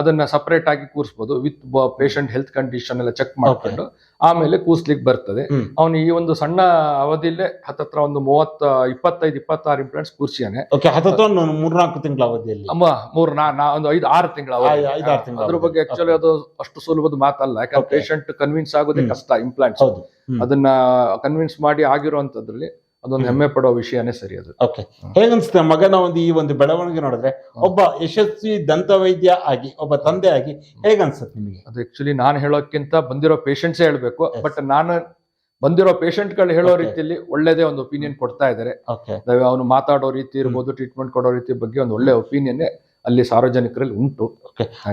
ಅದನ್ನ ಸಪರೇಟ್ ಆಗಿ ಕೂರಿಸಬಹುದು ವಿತ್ ಪೇಷಂಟ್ ಹೆಲ್ತ್ ಕಂಡೀಷನ್ ಎಲ್ಲ ಚೆಕ್ ಮಾಡ್ಕೊಂಡು ಆಮೇಲೆ ಕೂಸ್ಲಿಕ್ಕೆ ಬರ್ತದೆ. ಅವನು ಈ ಒಂದು ಸಣ್ಣ ಅವಧಿಯಲ್ಲೇ ಹತ್ತತ್ರ ಒಂದು ಮೂವತ್ತ ಇಪ್ಪತ್ತೈದು ಇಪ್ಪತ್ತಾರು ಇಂಪ್ಲಾಂಟ್ಸ್ ಕೂರ್ಸಿಯಾನೆ. ಮೂರ್ನಾಲ್ಕು ತಿಂಗಳ ಅವಧಿಯಲ್ಲಿ. ಅಮ್ಮ ಮೂರ್ ನಾ ಒಂದು ಐದು ಆರು ತಿಂಗಳ ಅದ್ರ. ಬಗ್ಗೆ ಆಕ್ಚುಲಿ ಅದು ಅಷ್ಟು ಸುಲಭದ ಮಾತಲ್ಲ. ಯಾಕಂದ್ರೆ. ಪೇಷಂಟ್ ಕನ್ವಿನ್ಸ್ ಆಗೋದೇ ಕಷ್ಟ ಇಂಪ್ಲಾಂಟ್ಸ್ ಅದನ್ನ ಕನ್ವಿನ್ಸ್ ಮಾಡಿ ಆಗಿರುವಂತದ್ರಲ್ಲಿ ಅದೊಂದು ಹೆಮ್ಮೆ ಪಡೋ ವಿಷಯನೇ ಸರಿ ಅದು. ಓಕೆ ಹೇಗನ್ಸುತ್ತೆ? ಮಗನ ಒಂದು ಈ ಒಂದು ಬೆಳವಣಿಗೆ ನೋಡಿದ್ರೆ ಒಬ್ಬ ಯಶಸ್ವಿ ದಂತ ವೈದ್ಯ ಆಗಿ ಒಬ್ಬ ತಂದೆ ಆಗಿ ಹೇಗನ್ಸುತ್ತೆ ನಿಮಗೆ? ಅದು ಆಕ್ಚುಲಿ ನಾನು ಹೇಳೋಕ್ಕಿಂತ ಬಂದಿರೋ ಪೇಷಂಟ್ಸೇ ಹೇಳಬೇಕು. ಬಟ್ ನಾನು ಬಂದಿರೋ ಪೇಷಂಟ್ಗಳು ಗಳು ಹೇಳೋ ರೀತಿಯಲ್ಲಿ ಒಳ್ಳೇದೇ ಒಂದು ಒಪಿನಿಯನ್ ಕೊಡ್ತಾ ಇದ್ದಾರೆ. ಅವನು ಮಾತಾಡೋ ರೀತಿ ಇರ್ಬೋದು ಟ್ರೀಟ್ಮೆಂಟ್ ಕೊಡೋ ರೀತಿ ಬಗ್ಗೆ ಒಂದು ಒಳ್ಳೆ ಒಪಿನಿಯನ್ ಅಲ್ಲಿ ಸಾರ್ವಜನಿಕರಲ್ಲಿ ಉಂಟು.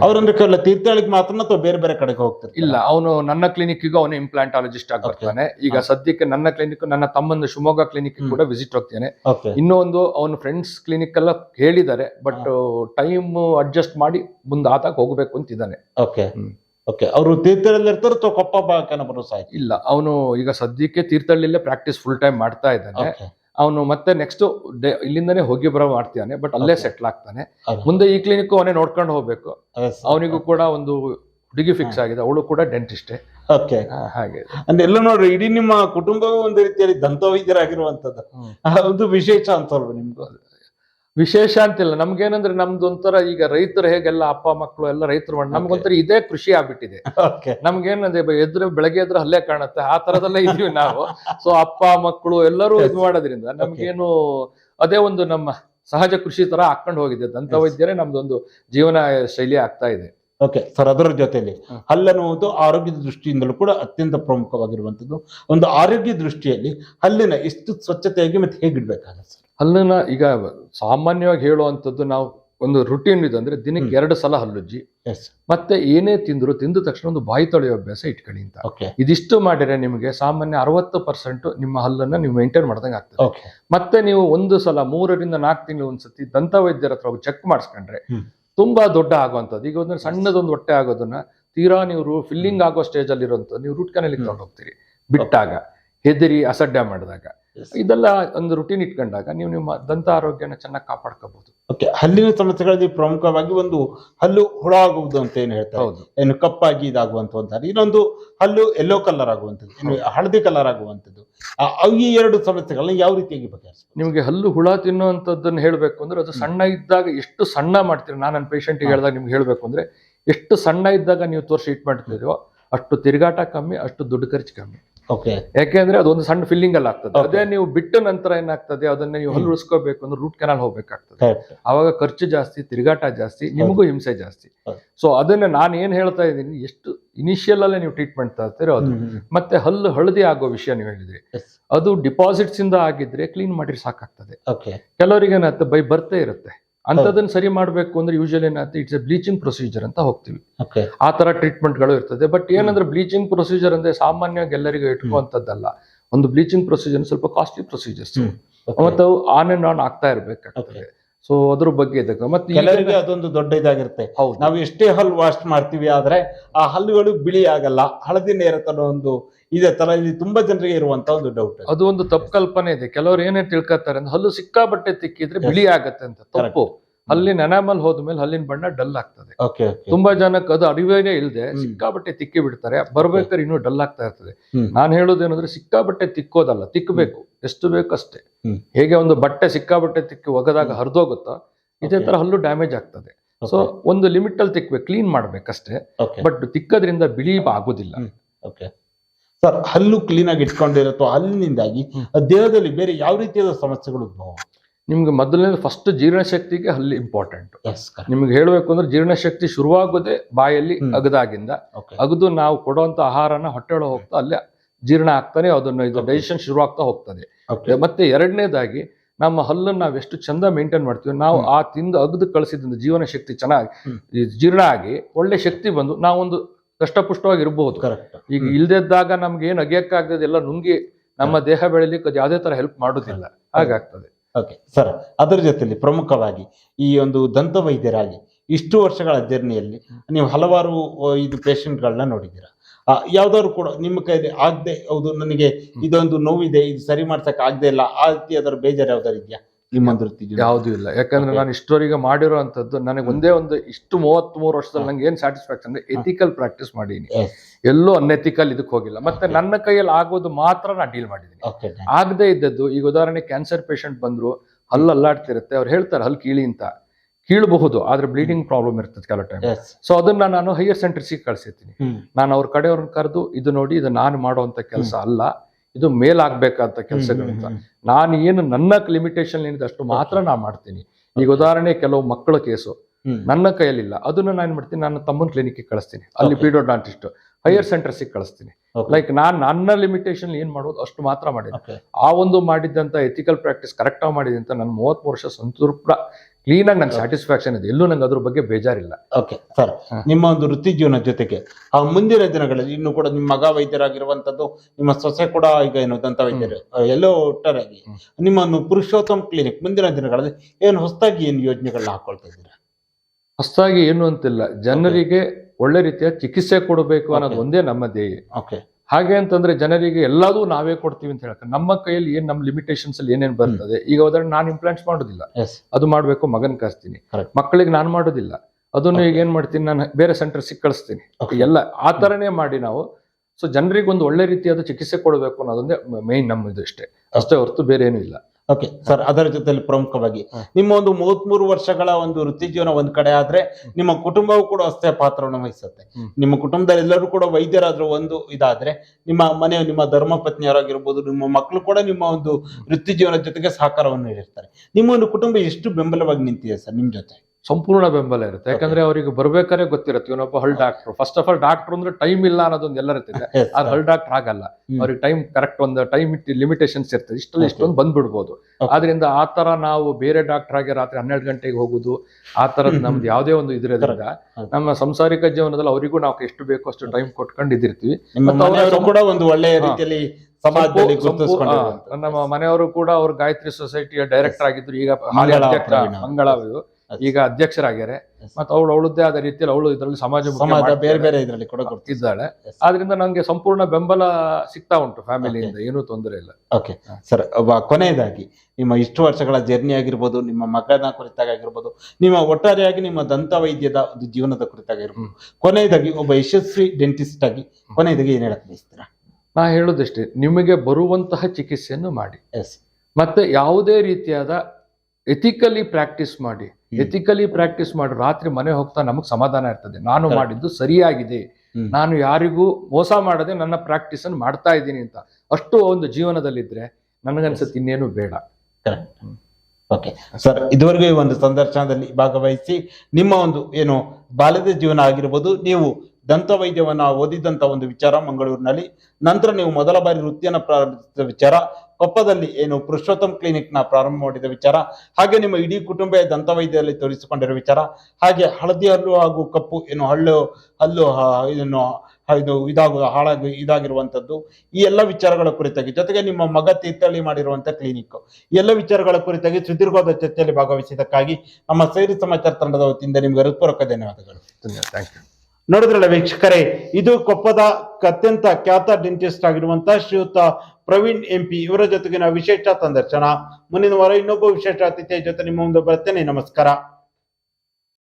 ಅವ್ರಂದ್ರೆ ಕೇವಲ ತೀರ್ಥಹಳ್ಳಿಗೆ ಮಾತ್ರ ಅಥವಾ ಬೇರೆ ಬೇರೆ ಕಡೆಗೆ ಹೋಗ್ತಾರೆ? ಇಲ್ಲ ಅವನು ನನ್ನ ಕ್ಲಿನಿಕ್ಗೂ ಅವನು ಇಂಪ್ಲಾಂಟಾಲಜಿಸ್ಟ್ ಆಗಿ ಬರ್ತಾನೆ. ಈಗ ಸದ್ಯಕ್ಕೆ ನನ್ನ ಕ್ಲಿನಿಕ್ ನನ್ನ ತಮ್ಮನ ಶಿವಮೊಗ್ಗ ಕ್ಲಿನಿಕ್ ಕೂಡ ವಿಸಿಟ್ ಹೋಗ್ತೇನೆ. ಇನ್ನೊಂದು ಅವನ ಫ್ರೆಂಡ್ಸ್ ಕ್ಲಿನಿಕ್ ಎಲ್ಲ ಹೇಳಿದ್ದಾರೆ ಬಟ್ ಟೈಮ್ ಅಡ್ಜಸ್ಟ್ ಮಾಡಿ ಮುಂದಾದಾಗ ಹೋಗ್ಬೇಕು ಅಂತಿದ್ದಾನೆ ಓಕೆ. ಓಕೆ ಅವರು ತೀರ್ಥಹಳ್ಳಿ ಇರ್ತಾರೆ ಅಥವಾ ಕೊಪ್ಪ ಬಾಕನ ಬರೋ ಇಲ್ಲ ಅವನು ಈಗ ಸದ್ಯಕ್ಕೆ ತೀರ್ಥಹಳ್ಳಿಲೇ ಪ್ರಾಕ್ಟೀಸ್ ಫುಲ್ ಟೈಮ್ ಮಾಡ್ತಾ ಇದ್ದಾನೆ. ಅವನು ಮತ್ತೆ ನೆಕ್ಸ್ಟ್ ಇಲ್ಲಿಂದನೇ ಹೋಗಿ ಬರೋ ಮಾಡ್ತಾನೆ ಬಟ್ ಅಲ್ಲೇ. ಸೆಟ್ಲ್ ಆಗ್ತಾನೆ. ಮುಂದೆ ಈ ಕ್ಲಿನಿಕ್ ಅವನೇ ನೋಡ್ಕೊಂಡು ಹೋಗ್ಬೇಕು. ಅವನಿಗೂ ಕೂಡ ಒಂದು ಹುಡುಗಿ ಫಿಕ್ಸ್ ಆಗಿದೆ ಅವಳು ಕೂಡ ಡೆಂಟಿಸ್ಟೇ ಓಕೆ ಹಾಗೆ. ಅಂದ್ರೆ ಎಲ್ಲ ನೋಡ್ರಿ ಇಡೀ ನಿಮ್ಮ ಕುಟುಂಬವೇ ಒಂದು ರೀತಿಯಲ್ಲಿ ದಂತವೈದ್ಯರಾಗಿರುವಂತದ್ದು ವೈದ್ಯರಾಗಿರುವಂತದ್ದು ಒಂದು ವಿಶೇಷ ಅಂತಲ್ವ ನಿಮ್ದು ವಿಶೇಷ ಅಂತಿಲ್ಲ. ನಮ್ಗೇನಂದ್ರೆ ನಮ್ದು ಒಂಥರ ಈಗ ರೈತರು ಹೇಗೆಲ್ಲ ಅಪ್ಪ ಮಕ್ಕಳು ಎಲ್ಲ ರೈತರು ನಮ್ಗೊಂಥರ ಇದೇ ಕೃಷಿ ಆಗ್ಬಿಟ್ಟಿದೆ. ನಮ್ಗೇನಂದ್ರೆ ಎದ್ರ ಬೆಳಗ್ಗೆ ಎದ್ರೆ ಹಲ್ಲೆ ಕಾಣುತ್ತೆ. ಆ ತರದಲ್ಲೇ ಇದೀವಿ ನಾವು. ಸೊ ಅಪ್ಪ ಮಕ್ಕಳು ಎಲ್ಲರೂ ಇದು ಮಾಡೋದ್ರಿಂದ ನಮ್ಗೇನು ಅದೇ ಒಂದು ನಮ್ಮ ಸಹಜ ಕೃಷಿ ತರ ಹಾಕೊಂಡು ಹೋಗಿದೆ. ದಂತವೈದ್ಯರೇ ನಮ್ದೊಂದು ಜೀವನ ಶೈಲಿ ಆಗ್ತಾ ಇದೆ. ಓಕೆ ಸರ್ ಅದರ ಜೊತೆಯಲ್ಲಿ. ಹಲ್ಲನ್ನುವುದು ಆರೋಗ್ಯದ ದೃಷ್ಟಿಯಿಂದಲೂ ಕೂಡ ಅತ್ಯಂತ ಪ್ರಮುಖವಾಗಿರುವಂತದ್ದು ಒಂದು ಆರೋಗ್ಯ ದೃಷ್ಟಿಯಲ್ಲಿ ಹಲ್ಲಿನ ಎಷ್ಟು ಸ್ವಚ್ಛತೆಯಾಗಿ ಮತ್ತೆ ಹೇಗಿಡ್ಬೇಕಾಗತ್ತೆ? ಸರ್ ಹಲ್ಲನ್ನ ಈಗ ಸಾಮಾನ್ಯವಾಗಿ ಹೇಳುವಂಥದ್ದು ನಾವು ಒಂದು ರುಟೀನ್ ಇದೆ ಅಂದ್ರೆ ದಿನಕ್ಕೆ ಎರಡು ಸಲ ಹಲ್ಲುಜ್ಜಿ. ಮತ್ತೆ ಏನೇ ತಿಂದ್ರು ತಿಂದ ತಕ್ಷಣ ಒಂದು ಬಾಯಿ ತೊಳೆಯೋ ಅಭ್ಯಾಸ ಇಟ್ಕೊಳ್ಳಿ ಅಂತ. ಇದಿಷ್ಟು ಮಾಡಿದ್ರೆ ನಿಮಗೆ ಸಾಮಾನ್ಯ ಅರವತ್ತು ಪರ್ಸೆಂಟ್ ನಿಮ್ಮ ಹಲ್ಲನ್ನ ನೀವು ಮೇಂಟೈನ್ ಮಾಡ್ದಂಗೆ ಆಗ್ತದೆ. ಮತ್ತೆ ನೀವು ಒಂದು ಸಲ ಮೂರರಿಂದ ನಾಲ್ಕು ತಿಂಗಳು ಒಂದ್ಸತಿ ದಂತ ವೈದ್ಯರ ಹತ್ರ ಹೋಗಿ ಚೆಕ್ ಮಾಡಿಸ್ಕೊಂಡ್ರೆ ತುಂಬಾ ದೊಡ್ಡ ಆಗುವಂಥದ್ದು. ಈಗ ಒಂದು ಸಣ್ಣದೊಂದು ಹೊಟ್ಟೆ ಆಗೋದನ್ನ ತೀರಾ ನೀವು ಫಿಲ್ಲಿಂಗ್ ಆಗೋ ಸ್ಟೇಜ್ ಅಲ್ಲಿ ನೀವು ರೂಟ್ ಕೆನಲ್ಲಿ ತಗೊಂಡು ಹೋಗ್ತೀರಿ ಬಿಟ್ಟಾಗ ಹೆದರಿ ಅಸಡ್ಡೆ ಮಾಡಿದಾಗ. ಇದೆಲ್ಲ ಒಂದು ರುಟೀನ್ ಇಟ್ಕೊಂಡಾಗ ನೀವು ನಿಮ್ಮ ದಂತ ಆರೋಗ್ಯನ ಚೆನ್ನಾಗಿ ಕಾಪಾಡ್ಕೋಬಹುದು. ಓಕೆ ಹಲ್ಲಿನ ಸಮಸ್ಯೆಗಳಲ್ಲಿ ಪ್ರಮುಖವಾಗಿ ಒಂದು ಹಲ್ಲು ಹುಳ ಆಗುವುದು ಅಂತ ಏನು ಹೇಳ್ತಾರೆ? ಹೌದು. ಏನು ಕಪ್ಪಾಗಿ ಇದಾಗುವಂತ ಇನ್ನೊಂದು ಹಲ್ಲು ಎಲ್ಲೋ ಕಲರ್ ಆಗುವಂಥದ್ದು ಇನ್ನು ಹಳದಿ ಕಲರ್ ಆಗುವಂಥದ್ದು. ಈ ಎರಡು ಸಮಸ್ಯೆಗಳನ್ನ ಯಾವ ರೀತಿಯಾಗಿ ಬಗೆಹರಿಸಬಹುದು ನಿಮಗೆ ಹಲ್ಲು ಹುಳ ತಿನ್ನುವಂಥದ್ದನ್ನು ಹೇಳಬೇಕು ಅಂದ್ರೆ ಅದು ಸಣ್ಣ ಇದ್ದಾಗ ಎಷ್ಟು ಸಣ್ಣ ಮಾಡ್ತೀರಿ? ನಾನು ನನ್ನ ಪೇಷಂಟ್ಗೆ ಹೇಳಿದಾಗ ನಿಮ್ಗೆ ಹೇಳಬೇಕು ಅಂದ್ರೆ ಎಷ್ಟು ಸಣ್ಣ ಇದ್ದಾಗ ನೀವು ತೋರಿಸಿ ಇಟ್ ಮಾಡ್ತೀರೋ ಅಷ್ಟು ತಿರುಗಾಟ ಕಮ್ಮಿ ಅಷ್ಟು ದುಡ್ಡು ಖರ್ಚು ಕಮ್ಮಿ. ಯಾಕೆಂದ್ರೆ ಅದೊಂದು ಸಣ್ಣ ಫಿಲ್ಲಿಂಗ್ ಅಲ್ಲಿ ಆಗ್ತದೆ. ಅದೇ ನೀವು ಬಿಟ್ಟ ನಂತರ ಏನಾಗ್ತದೆ ಅದನ್ನ ನೀವು ಹಲ್ಲು ಉಳಿಸ್ಕೋಬೇಕು ಅಂದ್ರೆ ರೂಟ್ ಕೆನಾಲ್ ಹೋಗ್ಬೇಕಾಗ್ತದೆ. ಅವಾಗ ಖರ್ಚು ಜಾಸ್ತಿ ತಿರುಗಾಟ ಜಾಸ್ತಿ ನಿಮಗೂ ಹಿಂಸೆ ಜಾಸ್ತಿ. ಸೊ ಅದನ್ನ ನಾನು ಏನ್ ಹೇಳ್ತಾ ಇದ್ದೀನಿ ಎಷ್ಟು ಇನಿಷಿಯಲ್ ಅಲ್ಲೇ ನೀವು ಟ್ರೀಟ್ಮೆಂಟ್ ತರ್ತೀರೋ ಅದು. ಮತ್ತೆ ಹಲ್ಲು ಹಳದಿ ಆಗೋ ವಿಷಯ ನೀವು ಹೇಳಿದ್ರಿ. ಅದು ಡಿಪಾಸಿಟ್ಸ್ ಇಂದ ಆಗಿದ್ರೆ ಕ್ಲೀನ್ ಮಾಡಿ ಸಾಕಾಗ್ತದೆ. ಕೆಲವರಿಗೆ ಏನಾಗ್ತದೆ ಬೈ ಬರ್ತೇ ಇರುತ್ತೆ. ಅಂತದನ್ನ ಸರಿ ಮಾಡ್ಬೇಕು ಅಂದ್ರೆ ಯೂಶಲಿ ಏನಾಗುತ್ತೆ ಇಟ್ಸ್ ಎ ಬ್ಲೀಚಿಂಗ್ ಪ್ರೊಸೀಜರ್ ಅಂತ ಹೋಗ್ತೀವಿ. ಆ ತರ ಟ್ರೀಟ್ಮೆಂಟ್ಗಳು ಇರ್ತದೆ. ಬಟ್ ಏನಂದ್ರೆ ಬ್ಲೀಚಿಂಗ್ ಪ್ರೊಸೀಜರ್ ಅಂದ್ರೆ ಸಾಮಾನ್ಯವಾಗಿ ಎಲ್ಲರಿಗೂ ಇಟ್ಕುವಂತದ್ದಲ್ಲ ಒಂದು ಬ್ಲೀಚಿಂಗ್ ಪ್ರೊಸೀಜರ್ ಸ್ವಲ್ಪ ಕಾಸ್ಟ್ಲಿ ಪ್ರೊಸೀಜರ್ಸ್. ಮತ್ತು ಆನ್ ಅಂಡ್ ಆನ್ ಆಗ್ತಾ ಇರ್ಬೇಕಾಗ್ತದೆ. ಸೊ ಅದ್ರ ಬಗ್ಗೆ ಇದಕ್ಕೆ ಮತ್ತೆ ಕೆಲವರಿಗೆ ಅದೊಂದು ದೊಡ್ಡ ಇದಾಗಿರುತ್ತೆ. ಹೌದು. ನಾವು ಎಷ್ಟೇ ಹಲ್ಲು ವಾಶ್ ಮಾಡ್ತೀವಿ ಆದ್ರೆ ಆ ಹಲ್ಲುಗಳು ಬಿಳಿ ಆಗಲ್ಲ ಹಳದಿ ನೇರ ತರ ಒಂದು ಇದೆ ತರ ಇಲ್ಲಿ ತುಂಬಾ ಜನರಿಗೆ ಇರುವಂತ ಒಂದು ಡೌಟ್ ಅದು ಒಂದು ತಪ್ಪು ಕಲ್ಪನೆ ಇದೆ. ಕೆಲವರು ಏನೇ ತಿಳ್ಕೊತಾರೆ ಅಂದ್ರೆ ಹಲ್ಲು ಸಿಕ್ಕಾಬಟ್ಟೆ ತಿಕ್ಕಿದ್ರೆ ಬಿಳಿ ಆಗತ್ತೆ ಅಂತ. ತಪ್ಪು. ಹಲ್ಲಿನ ಎನಾಮಲ್ ಹೋದ್ಮೇಲೆ ಹಲ್ಲಿನ ಬಣ್ಣ ಡಲ್ ಆಗ್ತದೆ. ತುಂಬಾ ಜನಕ್ಕೆ ಅದು ಅರಿವೇನೇ ಇಲ್ಲದೆ ಸಿಕ್ಕಾ ಸಿಕ್ಕಾಬಟ್ಟೆ ತಿಕ್ಕಿ ಬಿಡ್ತಾರೆ. ಬರ್ಬೇಕಾದ್ರೆ ಇನ್ನೂ ಡಲ್ ಆಗ್ತಾ ಇರ್ತದೆ. ನಾನು ಹೇಳೋದೇನಂದ್ರೆ ಸಿಕ್ಕಾಬಟ್ಟೆ ತಿಕ್ಕೋದಲ್ಲ ತಿಕ್ಕಬೇಕು ಎಷ್ಟು ಬೇಕು ಅಷ್ಟೇ. ಹ್ಮ್. ಹೇಗೆ ಒಂದು ಬಟ್ಟೆ ಸಿಕ್ಕಾಬಟ್ಟೆ ತಿಕ್ಕಿ ಒಗದಾಗ ಹರಿದೋಗುತ್ತೋ ಇದೇ. ತರ ಹಲ್ಲು ಡ್ಯಾಮೇಜ್ ಆಗ್ತದೆ. ಸೊ ಒಂದು ಲಿಮಿಟ್ ಅಲ್ಲಿ ತಿಕ್ಬೇಕು ಕ್ಲೀನ್ ಮಾಡ್ಬೇಕಷ್ಟೇ. ಬಟ್ ತಿಕ್ಕದ್ರಿಂದ ಬಿಳಿ ಆಗುದಿಲ್ಲ. ಓಕೆ ಸರ್ ಹಲ್ಲು ಕ್ಲೀನ್ ಆಗಿ ಇಟ್ಕೊಂಡಿರುತ್ತೋ ಹಲ್ಲಿನಿಂದಾಗಿ. ದೇಹದಲ್ಲಿ ಬೇರೆ ಯಾವ ರೀತಿಯಾದ ಸಮಸ್ಯೆಗಳು ನಿಮ್ಗೆ ಮೊದಲನೇ ಫಸ್ಟ್ ಜೀರ್ಣಶಕ್ತಿಗೆ ಹಲ್ಲು ಇಂಪಾರ್ಟೆಂಟ್ ನಿಮ್ಗೆ ಹೇಳಬೇಕು ಅಂದ್ರೆ ಜೀರ್ಣಶಕ್ತಿ ಶುರುವಾಗೋದೇ ಬಾಯಲ್ಲಿ. ಅಗದಾಗಿಂದ. ಅಗದು ನಾವು ಕೊಡುವಂತ ಆಹಾರನ ಹೊಟ್ಟೆ ಒಳಗೆ ಹೋಗ್ತಾ ಅಲ್ಲೇ ಜೀರ್ಣ ಆಗ್ತಾನೆ ಅದನ್ನ ಇದು. ಡೈಜೆಷನ್ ಶುರುವಾಗ್ತಾ ಆಗ್ತಾ ಹೋಗ್ತದೆ. ಮತ್ತೆ ಎರಡನೇದಾಗಿ ನಮ್ಮ ಹಲ್ಲನ್ನು ನಾವು ಎಷ್ಟು ಚಂದ ಮೇಂಟೈನ್ ಮಾಡ್ತೀವಿ ನಾವು ಆ ತಿಂದು ಅಗದು ಕಳಿಸಿದ್ರಿಂದ ಜೀವನ ಶಕ್ತಿ ಚೆನ್ನಾಗಿ ಜೀರ್ಣ ಆಗಿ ಒಳ್ಳೆ ಶಕ್ತಿ ಬಂದು ನಾವೊಂದು ಕಷ್ಟಪುಷ್ಟವಾಗಿ ಇರಬಹುದು ಕರೆಕ್ಟ್ ಈಗ ಇಲ್ದಿದ್ದಾಗ ನಮ್ಗೆ ಏನು ಅಗಿಯಕ್ಕಾಗದೆ ಎಲ್ಲ ನುಂಗಿ ನಮ್ಮ ದೇಹ ಬೆಳಿಲಿಕ್ಕೆ ಅದು ಯಾವುದೇ ತರ ಹೆಲ್ಪ್ ಮಾಡೋದಿಲ್ಲ. ಹಾಗಾಗ್ತದೆ. ಓಕೆ ಸರ್ ಅದರ ಜೊತೆಲಿ ಪ್ರಮುಖವಾಗಿ ಈ ಒಂದು ದಂತ ವೈದ್ಯರಾಗಿ ಇಷ್ಟು ವರ್ಷಗಳ ಜರ್ನಿಯಲ್ಲಿ ನೀವು ಹಲವಾರು ಇದು ಪೇಷಂಟ್ಗಳನ್ನ ನೋಡಿದ್ದೀರಾ? ಯಾವ್ದಾದ್ರು ಕೂಡ ನಿಮ್ಮ ಕೈಲಿ ಆಗದೆ ಹೌದು ನನಗೆ ಇದೊಂದು ನೋವಿದೆ ಇದು ಸರಿ ಮಾಡ್ಸಕ್ ಆಗದೆ ಇಲ್ಲ ಆ ರೀತಿ ಅದರ ಬೇಜಾರು ಯಾವ್ದಾರು ಇದೆಯಾ? ವೃತ್ತಿ ಯಾವುದೂ ಇಲ್ಲ. ಯಾಕಂದ್ರೆ. ನಾನು ಇಷ್ಟವರೆಗೆ ಮಾಡಿರೋ ಅಂತದ್ದು ನನಗೆ ಒಂದೇ ಒಂದು ಇಷ್ಟು ಮೂವತ್ತ್ ಮೂರು ವರ್ಷದಲ್ಲಿ ನಂಗೆ ಏನ್ ಸ್ಯಾಟಿಸ್ಫ್ಯಾಕ್ಷನ್ ಅಂದ್ರೆ ಎಥಿಕಲ್ ಪ್ರಾಕ್ಟೀಸ್ ಮಾಡೀನಿ. ಎಲ್ಲೂ ಅನ್ಎಥಿಕಲ್ ಇದಕ್ಕೆ ಹೋಗಿಲ್ಲ. ಮತ್ತೆ ನನ್ನ ಕೈಯಲ್ಲಿ ಆಗೋದು ಮಾತ್ರ ನಾನು ಡೀಲ್ ಮಾಡಿದ್ದೀನಿ ಆಗದೆ ಇದ್ದದ್ದು ಈಗ ಉದಾಹರಣೆ ಕ್ಯಾನ್ಸರ್ ಪೇಷಂಟ್ ಬಂದ್ರು ಹಲ್ಲು ಅಲ್ಲಾಡ್ತಿರುತ್ತೆ ಅವ್ರು ಹೇಳ್ತಾರೆ ಹಲ್ಲು ಕೀಳಿ ಅಂತ. ಕೀಳಬಹುದು ಆದ್ರೆ ಬ್ಲೀಡಿಂಗ್ ಪ್ರಾಬ್ಲಮ್ ಇರ್ತದೆ ಕೆಲವು ಟೈಮ್ ಸೊ ಅದನ್ನ ನಾನು ಹೈಯರ್ ಸೆಂಟರ್ಸಿಗೆ ಕಳ್ಸಿರ್ತೀನಿ. ನಾನು ಅವ್ರ ಕಡೆಯವ್ರನ್ನ ಕರೆದು ಇದು ನೋಡಿ ಇದು ನಾನು ಮಾಡುವಂತ ಕೆಲಸ ಅಲ್ಲ ಇದು ಮೇಲಾಗಬೇಕಾದ ಕೆಲಸಗಳು ಅಂತ ಹ್ಮ್, ಹ್ಮ್, ನಾನು ಏನು ನನ್ನ ಲಿಮಿಟೇಷನ್ ಏನಿದೆ ಅಷ್ಟು ಮಾತ್ರ ನಾನು ಮಾಡ್ತೀನಿ. ಈಗ ಉದಾಹರಣೆ ಕೆಲವು ಮಕ್ಕಳ ಕೇಸು. ನನ್ನ ಕೈಯಲ್ಲಿಲ್ಲ. ಅದನ್ನ ನಾನು ಮಾಡ್ತೀನಿ ನನ್ನ ತಮ್ಮನ ಕ್ಲಿನಿಕ್ ಕಳಿಸ್ತೀನಿ. ಅಲ್ಲಿ ಪೀಡೋ ಡಾಂಟಿಸ್ಟ್ ಹೈಯರ್ ಸೆಂಟ್ರಸ್ಗೆ ಕಳಿಸ್ತೀನಿ. ಲೈಕ್ ನಾನು ನನ್ನ ಲಿಮಿಟೇಷನ್ ಏನ್ ಮಾಡೋದು ಅಷ್ಟು ಮಾತ್ರ ಮಾಡಿದೆ. ಆ ಒಂದು ಮಾಡಿದ್ದಂತ ಎಥಿಕಲ್ ಪ್ರಾಕ್ಟೀಸ್ ಕರೆಕ್ಟ್ ಆಗಿ ಮಾಡಿದೆ ಅಂತ ನನ್ನ ಮೂವತ್ತು ವರ್ಷ ಸಂತೃಪ್ತ ಕ್ಲೀನ್ ಆಗಿ ನಂಗೆ ಸ್ಯಾಟಿಸ್ಫ್ಯಾಕ್ಷನ್ ಇದೆ. ಎಲ್ಲೂ ನಂಗೆ ಅದ್ರ ಬಗ್ಗೆ ಬೇಜಾರಿಲ್ಲ. ಓಕೆ ಸರ್ ನಿಮ್ಮ ಒಂದು ವೃತ್ತಿ ಜೀವನ ಜೊತೆಗೆ ಆ ಮುಂದಿನ ದಿನಗಳಲ್ಲಿ ಇನ್ನು ಕೂಡ ನಿಮ್ಮ ಮಗ ವೈದ್ಯರಾಗಿರುವಂತದ್ದು ನಿಮ್ಮ ಸೊಸೆ ಕೂಡ ಈಗ ಏನು ದಂತ ವೈದ್ಯರು ಎಲ್ಲೋ ಒಟ್ಟಾರಾಗಿ. ನಿಮ್ಮ ಒಂದು ಪುರುಷೋತ್ತಮ್ ಕ್ಲಿನಿಕ್ ಮುಂದಿನ ದಿನಗಳಲ್ಲಿ ಏನು ಹೊಸದಾಗಿ ಏನು ಯೋಜನೆಗಳನ್ನ ಹಾಕೊಳ್ತಾ ಇದ್ದೀರಾ? ಹೊಸದಾಗಿ ಏನು ಅಂತಿಲ್ಲ. ಜನರಿಗೆ ಒಳ್ಳೆ ರೀತಿಯ ಚಿಕಿತ್ಸೆ ಕೊಡಬೇಕು ಅನ್ನೋದು ಒಂದೇ ನಮ್ಮ ಧ್ಯೇಯ. ಓಕೆ ಹಾಗೆ ಅಂತಂದ್ರೆ ಜನರಿಗೆ ಎಲ್ಲದೂ ನಾವೇ ಕೊಡ್ತೀವಿ ಅಂತ ಹೇಳಕ್ಕೆ. ನಮ್ಮ ಕೈಯಲ್ಲಿ ಏನ್ ನಮ್ಮ ಲಿಮಿಟೇಷನ್ಸ್ ಅಲ್ಲಿ ಏನೇನ್ ಬರ್ತದೆ ಈಗ ಉದಾಹರಣೆ ನಾನು ಇಂಪ್ಲಾಂಟ್ಸ್ ಮಾಡೋದಿಲ್ಲ. ಅದು ಮಾಡ್ಬೇಕು ಮಗನ್ ಕಳಿಸ್ತೀನಿ. ಮಕ್ಕಳಿಗೆ ನಾನು ಮಾಡೋದಿಲ್ಲ. ಅದನ್ನು ಈಗ ಏನ್ ಮಾಡ್ತೀನಿ ನಾನು ಬೇರೆ ಸೆಂಟರ್ ಸಿಕ್ ಕಳಿಸ್ತೀನಿ ಎಲ್ಲ ಆ ತರನೇ ಮಾಡಿ ನಾವು. ಸೊ ಜನರಿಗೆ ಒಂದು ಒಳ್ಳೆ ರೀತಿಯಾದ ಚಿಕಿತ್ಸೆ ಕೊಡಬೇಕು ಅನ್ನೋದೊಂದೇ ಮೈನ್ ನಮ್ಮದು ಅಷ್ಟೇ. ಅಷ್ಟೇ ಹೊರತು ಬೇರೆ ಏನೂ ಇಲ್ಲ. ಓಕೆ ಸರ್ ಅದರ ಜೊತೆಲಿ ಪ್ರಮುಖವಾಗಿ ನಿಮ್ಮ ಒಂದು ಮೂವತ್ಮೂರು ವರ್ಷಗಳ ಒಂದು ವೃತ್ತಿ ಜೀವನ ಒಂದ್ ಕಡೆ ಆದ್ರೆ ನಿಮ್ಮ ಕುಟುಂಬವು ಕೂಡ ಅಷ್ಟೇ ಪಾತ್ರವನ್ನು ವಹಿಸುತ್ತೆ. ನಿಮ್ಮ ಕುಟುಂಬದಲ್ಲಿ ಎಲ್ಲರೂ ಕೂಡ ವೈದ್ಯರಾದ್ರೂ ಒಂದು ಇದಾದ್ರೆ ನಿಮ್ಮ ಮನೆ ನಿಮ್ಮ ಧರ್ಮ ಪತ್ನಿಯರಾಗಿರ್ಬೋದು ನಿಮ್ಮ ಮಕ್ಕಳು ಕೂಡ ನಿಮ್ಮ ಒಂದು ವೃತ್ತಿ ಜೀವನ ಜೊತೆಗೆ ಸಹಕಾರವನ್ನು ನೀಡಿರ್ತಾರೆ. ನಿಮ್ಮ ಒಂದು ಕುಟುಂಬ ಎಷ್ಟು ಬೆಂಬಲವಾಗಿ ನಿಂತಿದೆ ಸರ್ ನಿಮ್ ಜೊತೆ? ಸಂಪೂರ್ಣ ಬೆಂಬಲ ಇರುತ್ತೆ. ಯಾಕಂದ್ರೆ ಅವರಿಗೆ ಬರ್ಬೇಕಾದ್ರೆ ಗೊತ್ತಿರುತ್ತೆ. ಇವನೊಬ್ಬ ಹಳ್ doctor first of all doctor ಅಂದ್ರೆ ಟೈಮ್ ಇಲ್ಲ ಅನ್ನೋದೊಂದು ಎಲ್ಲ ಇರ್ತದೆ sir. ಹಲ್ ಡಾಕ್ಟರ್ ಆಗಲ್ಲ. ಅವ್ರಿಗೆ ಟೈಮ್ ಕರೆಕ್ಟ್ ಒಂದು ಟೈಮ್ ಲಿಮಿಟೇಷನ್ಸ್ ಇರ್ತದೆ. ಇಷ್ಟಲ್ಲಿ ಇಷ್ಟೊಂದು ಬಂದ್ಬಿಡ್ಬೋದು. ಆದ್ರಿಂದ ಆ ತರ ನಾವು ಬೇರೆ ಡಾಕ್ಟರ್ ಆಗಿ ರಾತ್ರಿ ಹನ್ನೆರಡು ಗಂಟೆಗೆ ಹೋಗುದು ಆ ತರದ್ ನಮ್ದು ಯಾವುದೇ ಒಂದು ಇದ್ರಿಂದ. ನಮ್ಮ ಸಂಸಾರಿಕ ಜೀವನದಲ್ಲಿ ಅವರಿಗೂ ನಾವು ಎಷ್ಟು ಬೇಕೋ ಅಷ್ಟು ಟೈಮ್ ಕೊಟ್ಕೊಂಡು ಇದಿರ್ತೀವಿ ಸಮ- ಕೂಡ ಒಂದು ಒಳ್ಳೆಯ ರೀತಿಯಲ್ಲಿ ನಮ್ಮ ಮನೆಯವರು ಕೂಡ ಅವ್ರು ಗಾಯತ್ರಿ ಸೊಸೈಟಿಯ ಡೈರೆಕ್ಟರ್ ಆಗಿದ್ರು. ಈಗ ಹಾಲಿ ಈಗ ಅಧ್ಯಕ್ಷರಾಗ್ಯಾರೆ. ಮತ್ತೆ ಅವಳು ಅವಳದ್ದೇ ಆದ ರೀತಿಯಲ್ಲಿ ಅವಳು ಇದರಲ್ಲಿ ಸಮಾಜ ಸಮಾಜ ಬೇರೆ. ಬೇರೆ ಇದರಲ್ಲಿ ಕೂಡ ಇದ್ದಾಳೆ. ಆದ್ರಿಂದ ನಂಗೆ ಸಂಪೂರ್ಣ ಬೆಂಬಲ ಸಿಗ್ತಾ ಉಂಟು ಫ್ಯಾಮಿಲಿಯಿಂದ ಏನೂ ತೊಂದರೆ ಇಲ್ಲ. ಓಕೆ ಸರ್ ಒಬ್ಬ ಕೊನೆಯದಾಗಿ ನಿಮ್ಮ ಇಷ್ಟು ವರ್ಷಗಳ ಜರ್ನಿ ಆಗಿರ್ಬೋದು ನಿಮ್ಮ ಮಗನ ಕುರಿತಾಗಿರ್ಬೋದು ನಿಮ್ಮ ಒಟ್ಟಾರೆಯಾಗಿ ನಿಮ್ಮ ದಂತ ವೈದ್ಯದ ಒಂದು ಜೀವನದ ಕುರಿತಾಗಿರ್ಬೋದು ಕೊನೆಯದಾಗಿ ಒಬ್ಬ ಯಶಸ್ವಿ ಡೆಂಟಿಸ್ಟ್ ಆಗಿ ಕೊನೆಯದಾಗಿ ಏನ್ ಹೇಳಕ್ ಬಯಸ್ತೀರಾ? ನಾ ಹೇಳುದಷ್ಟೇ ನಿಮಗೆ ಬರುವಂತಹ ಚಿಕಿತ್ಸೆಯನ್ನು ಮಾಡಿ. ಎಸ್ ಮತ್ತೆ ಯಾವುದೇ ರೀತಿಯಾದ ಎಥಿಕಲಿ ಪ್ರಾಕ್ಟೀಸ್ ಮಾಡಿ. ಎಥಿಕಲಿ ಪ್ರಾಕ್ಟೀಸ್ ಮಾಡಿ ರಾತ್ರಿ ಮನೆ ಹೋಗ್ತಾ ನಮಗೆ ಸಮಾಧಾನ ಇರ್ತದೆ. ನಾನು ಮಾಡಿದ್ದು ಸರಿಯಾಗಿದೆ. ನಾನು ಯಾರಿಗೂ ಮೋಸ ಮಾಡದೆ ನನ್ನ ಪ್ರಾಕ್ಟೀಸ್ ಅನ್ನು ಮಾಡ್ತಾ ಇದ್ದೀನಿ ಅಂತ. ಅಷ್ಟು ಒಂದು ಜೀವನದಲ್ಲಿದ್ರೆ ನನಗನ್ಸುತ್ತೆ ಇನ್ನೇನು ಬೇಡ. ಓಕೆ ಸರ್ ಇದುವರೆಗೂ ಈ ಒಂದು ಸಂದರ್ಶನದಲ್ಲಿ ಭಾಗವಹಿಸಿ ನಿಮ್ಮ ಒಂದು ಏನು ಬಾಲ್ಯದ ಜೀವನ ಆಗಿರ್ಬೋದು ನೀವು ದಂತ ವೈದ್ಯವನ್ನ ಓದಿದಂತ ಒಂದು ವಿಚಾರ ಮಂಗಳೂರಿನಲ್ಲಿ. ನಂತರ ನೀವು ಮೊದಲ ಬಾರಿ ವೃತ್ತಿಯನ್ನು ಪ್ರಾರಂಭಿಸಿದ ವಿಚಾರ, ಕೊಪ್ಪದಲ್ಲಿ ಏನು ಪುರುಷೋತ್ತಮ್ ಕ್ಲಿನಿಕ್ನ ಪ್ರಾರಂಭ ಮಾಡಿದ ವಿಚಾರ, ಹಾಗೆ ನಿಮ್ಮ ಇಡೀ ಕುಟುಂಬ ದಂತವೈದ್ಯದಲ್ಲಿ ತೋರಿಸಿಕೊಂಡಿರೋ ವಿಚಾರ, ಹಾಗೆ ಹಳದಿ ಹಲ್ಲು ಹಾಗೂ ಕಪ್ಪು, ಏನು ಹಳ್ಳು ಹಲ್ಲು ಇದನ್ನು ಇದು ಇದಾಗುವ, ಹಾಳಾಗಿ, ಇದಾಗಿರುವಂತದ್ದು, ಈ ಎಲ್ಲ ವಿಚಾರಗಳ ಕುರಿತಾಗಿ, ಜೊತೆಗೆ ನಿಮ್ಮ ಮಗ ತೀರ್ಥಹಳ್ಳಿ ಮಾಡಿರುವಂತ ಕ್ಲಿನಿಕ್ ಎಲ್ಲ ವಿಚಾರಗಳ ಕುರಿತಾಗಿ ಸುದೀರ್ಘವಾದ ಚರ್ಚೆಯಲ್ಲಿ ಭಾಗವಹಿಸಿದ್ದಕ್ಕಾಗಿ ನಮ್ಮ ಸೇರಿ ಸಮಾಚಾರ ತಂಡದ ವತಿಯಿಂದ ನಿಮಗೆ ಹೃತ್ಪೂರ್ವಕ ಧನ್ಯವಾದಗಳು. Thank you. ನೋಡಿದ್ರಲ್ಲ ವೀಕ್ಷಕರೇ, ಇದು ಕೊಪ್ಪದ ಅತ್ಯಂತ ಖ್ಯಾತ ಡೆಂಟಿಸ್ಟ್ ಆಗಿರುವಂತಹ ಶ್ರೀಯುತ ಪ್ರವೀಣ್ ಎಂಪಿ ಇವರ ಜೊತೆಗಿನ ವಿಶೇಷ ಸಂದರ್ಶನ. ಮುಂದಿನ ವಾರ ಇನ್ನೊಬ್ಬ ವಿಶೇಷ ಅತಿಥಿಯ ಜೊತೆ ನಿಮ್ಮ ಮುಂದೆ ಬರ್ತೇನೆ ನಮಸ್ಕಾರ.